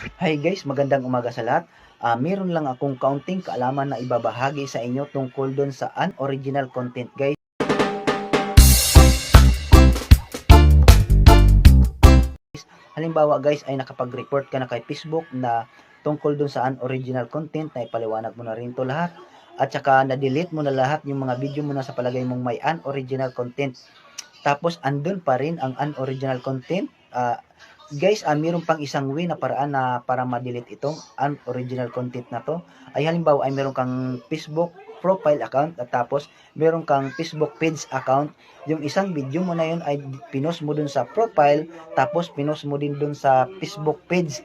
Hi guys, magandang umaga sa lahat. Ah, meron lang akong kaunting kaalaman na ibabahagi sa inyo tungkol doon sa unoriginal content guys. Halimbawa guys ay nakapag-report ka na kay Facebook na tungkol doon sa unoriginal content na ipaliwanag mo na rin to lahat at saka na-delete mo na lahat yung mga video mo na sa palagay mong may unoriginal content. Tapos andun pa rin ang unoriginal content. Ah, guys, ah, meron pang isang way na paraan na para ma-delete itong unoriginal content na to. Ay halimbawa ay meron kang Facebook profile account at tapos meron kang Facebook page account. Yung isang video mo na yun ay pinost mo dun sa profile tapos pinost mo din dun sa Facebook page.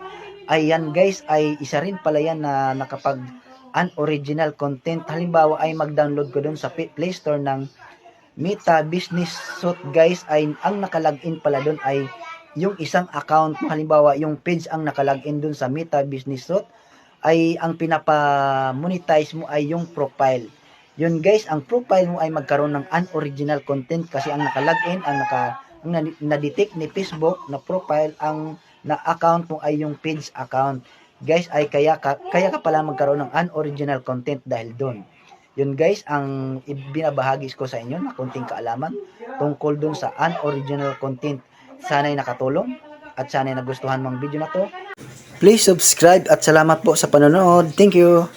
Ayan guys, ay isa rin pala yan na nakapag unoriginal content. Halimbawa ay mag-download ko dun sa Play Store ng Meta Business Suite guys ay ang nakalagin pala dun ay yung isang account mo, halimbawa yung page ang nakalagin dun sa Meta Business Suite ay ang pinapa-monetize mo ay yung profile. Yun guys, ang profile mo ay magkaroon ng unoriginal content kasi ang nakalagin, ang naka ang na- na-detect ni Facebook na profile ang na account mo ay yung page account. Guys, ay kaya ka, kaya ka pala magkaroon ng unoriginal content dahil doon. Yun guys, ang ibinabahagi ko sa inyo na konting kaalaman tungkol dun sa unoriginal content. Sana'y nakatulong at sana'y nagustuhan mong video na to. Please subscribe at salamat po sa panonood. Thank you!